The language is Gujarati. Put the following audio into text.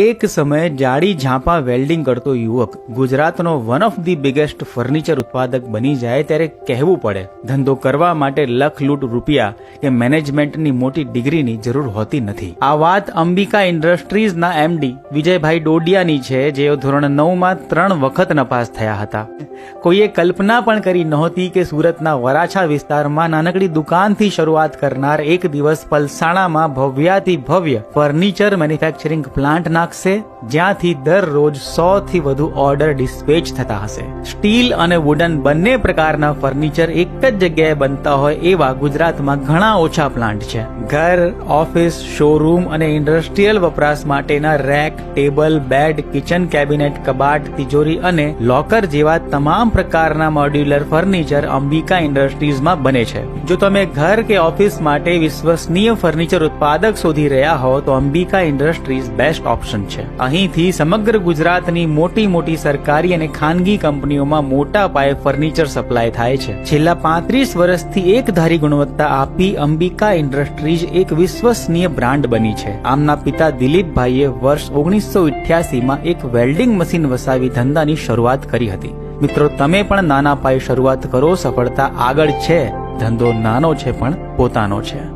એક સમયે જાડી ઝાંપા વેલ્ડિંગ કરતો યુવક ગુજરાતનો one of the biggest furniture ઉત્પાદક બની જાય ત્યારે કહેવું પડે. ધંધો કરવા માટે લખ લૂંટ રૂપિયા કે મેનેજમેન્ટની મોટી ડિગ્રીની જરૂર હોતી નથી. આ વાત અંબિકા ઇન્ડસ્ટ્રીઝના એમડી વિજયભાઈ ડોડિયાની છે જેઓ ધોરણ નવમાં ત્રણ વખત નપાસ થયા હતા. કોઈએ કલ્પના પણ કરી નહોતી કે સુરતના વરાછા વિસ્તારમાં નાનકડી દુકાનથી શરૂઆત કરનાર એક દિવસ પલસાણામાં ભવ્યાથી ભવ્ય ફર્નિચર મેન્યુફેક્ચરિંગ પ્લાન્ટ નાખશે જ્યાંથી દરરોજ સો થી વધુ ઓર્ડર ડિસ્પેચ થતા હશે. સ્ટીલ અને વુડન બંને પ્રકારના ફર્નિચર એક જ જગ્યાએ બનતા હોય એવા ગુજરાતમાં ઘણા ઓછા પ્લાન્ટ છે. ઘર, ઓફિસ, શોરૂમ અને ઇન્ડસ્ટ્રીયલ વપરાશ માટેના rack, table, bed, kitchen cabinet, કબાટ, તિજોરી અને લોકર જેવા તમામ પ્રકારના મોડ્યુલર ફર્નિચર અંબિકા ઇન્ડસ્ટ્રીઝમાં બને છે. જો તમે ઘર કે ઓફિસ માટે વિશ્વસનીય ફર્નિચર ઉત્પાદક શોધી રહ્યા હો, તો અંબિકા ઇન્ડસ્ટ્રીઝ બેસ્ટ ઓપ્શન છે. અહીંથી સમગ્ર ગુજરાતની મોટી મોટી સરકારી અને ખાનગી કંપનીઓમાં મોટા પાયે ફર્નિચર સપ્લાય થાય છે. છેલ્લા પાંત્રીસ વર્ષથી એક ધારી ગુણવત્તા આપી અંબિકા ઇન્ડસ્ટ્રીઝ એક વિશ્વસનીય બ્રાન્ડ બની છે. આમના પિતા દિલીપભાઈએ વર્ષ ઓગણીસો માં એક વેલ્ડિંગ મશીન વસાવી ધંધાની શરૂઆત કરી હતી. મિત્રો, તમે પણ નાના પાયે શરૂઆત કરો, સફળતા આગળ છે. ધંધો નાનો છે, પણ પોતાનો છે.